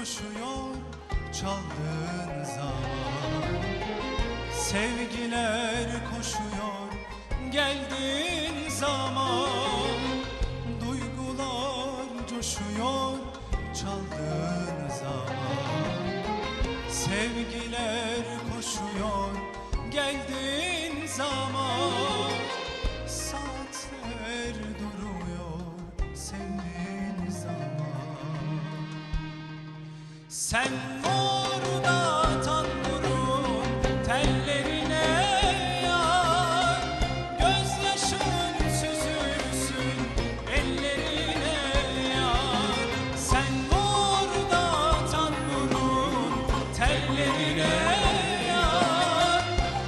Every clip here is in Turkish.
coşuyor çaldığın zaman. Sevgiler koşuyor geldiğin zaman. Duygular coşuyor çaldığın zaman. Sevgiler koşuyor geldiğin zaman Sen orada tanburun tellerine yar. Gözyaşın süzülsün ellerine yar. Sen orada tanburun tellerine yar.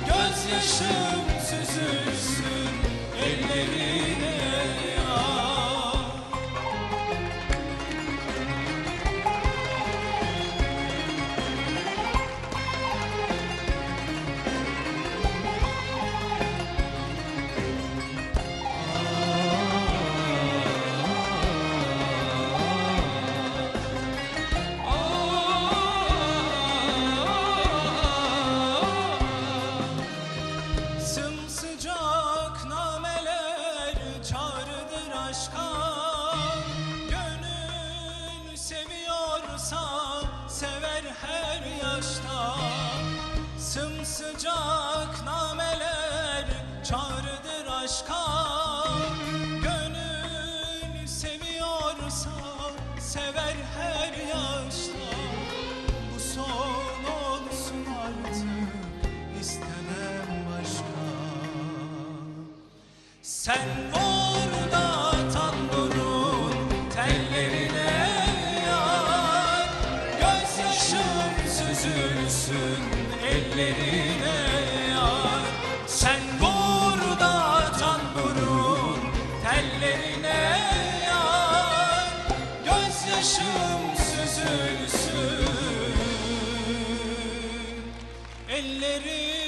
Gözyaşım süzülsün ellerine seviyorsa sever her yaşta. Sımsıcak nameler çağrıdır aşka. Gönül seviyorsa sever her yaşta. Bu son olsun artık istemem başka. Sen orada ellerine yar. Sen burada tamburun tellerine yar. Gözyaşım süzülsün. Ellerine